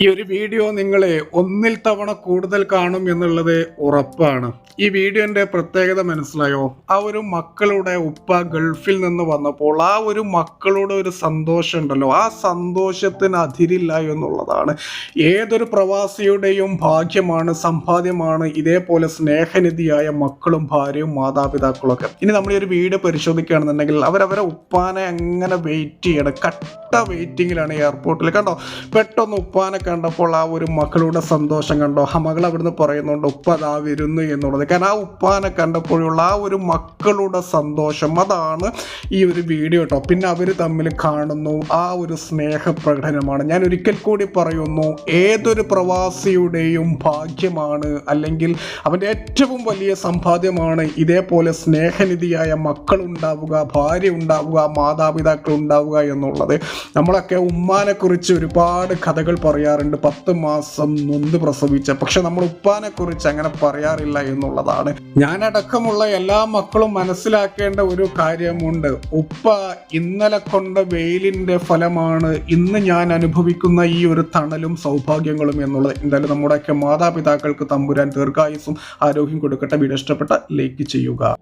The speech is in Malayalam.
ഈ ഒരു വീഡിയോ നിങ്ങളെ ഒന്നിൽ തവണ കൂടുതൽ കാണും എന്നുള്ളത് ഉറപ്പാണ്. ഈ വീഡിയോന്റെ പ്രത്യേകത മനസ്സിലായോ? ആ ഒരു മക്കളുടെ ഉപ്പ ഗൾഫിൽ നിന്ന് വന്നപ്പോൾ ആ ഒരു മക്കളുടെ ഒരു സന്തോഷം ഉണ്ടല്ലോ. ആ സന്തോഷത്തിന് അതിരില്ല എന്നുള്ളതാണ്. ഏതൊരു പ്രവാസിയുടെയും ഭാഗ്യമാണ് സമ്പാദ്യമാണ് ഇതേപോലെ സ്നേഹനിധിയായ മക്കളും ഭാര്യയും മാതാപിതാക്കളും ഒക്കെ ഇനി നമ്മൾ ഈ ഒരു വീഡിയോ പരിശോധിക്കുകയാണെന്നുണ്ടെങ്കിൽ അവരവരെ ഉപ്പാനെ അങ്ങനെ വെയിറ്റ് ചെയ്യണം? കട്ട വെയിറ്റിങ്ങിലാണ് എയർപോർട്ടിൽ കണ്ടോ? പെട്ടെന്ന് ഉപ്പാനെ കണ്ടപ്പോൾ ആ ഒരു മക്കളുടെ സന്തോഷം കണ്ടോ? ആ മകൾ അവിടുന്ന് പറയുന്നുണ്ട് ഉപ്പ അതാ വരുന്നു എന്നുള്ളത്. കാരണം ആ ഉപ്പാനെ കണ്ടപ്പോഴുള്ള ആ ഒരു മക്കളുടെ സന്തോഷം. അതാണ് ഈ ഒരു വീഡിയോ കേട്ടോ പിന്നെ അവർ തമ്മിൽ കാണുന്നു ആ ഒരു സ്നേഹ പ്രകടനമാണ് ഞാൻ ഒരിക്കൽ കൂടി പറയുന്നു ഏതൊരു പ്രവാസിയുടെയും ഭാഗ്യമാണ് അല്ലെങ്കിൽ അവന്റെ ഏറ്റവും വലിയ സമ്പാദ്യമാണ് ഇതേപോലെ സ്നേഹനിധിയായ മക്കൾ ഉണ്ടാവുക ഭാര്യ ഉണ്ടാവുക മാതാപിതാക്കൾ ഉണ്ടാവുക എന്നുള്ളത്. നമ്മളൊക്കെ ഉമ്മാനെക്കുറിച്ച് ഒരുപാട് കഥകൾ പറയാറുണ്ട് പത്ത് മാസം നൊന്ത് പ്രസവിച്ച. പക്ഷെ നമ്മൾ ഉപ്പാനെ കുറിച്ച് അങ്ങനെ പറയാറില്ല എന്നുള്ളതാണ്. ഞാനടക്കമുള്ള എല്ലാ മക്കളും മനസ്സിലാക്കേണ്ട ഒരു കാര്യമുണ്ട്. ഉപ്പ ഇന്നലെ കൊണ്ട വെയിലിന്റെ ഫലമാണ് ഇന്ന് ഞാൻ അനുഭവിക്കുന്ന ഈ ഒരു തണലും സൗഭാഗ്യങ്ങളും എന്നുള്ളത്. എന്തായാലും നമ്മുടെയൊക്കെ മാതാപിതാക്കൾക്ക് തമ്പുരാൻ ദീർഘായുസും ആരോഗ്യം കൊടുക്കട്ടെ. വീഡിയോ ഇഷ്ടപ്പെട്ട ലൈക്ക് ചെയ്യുക.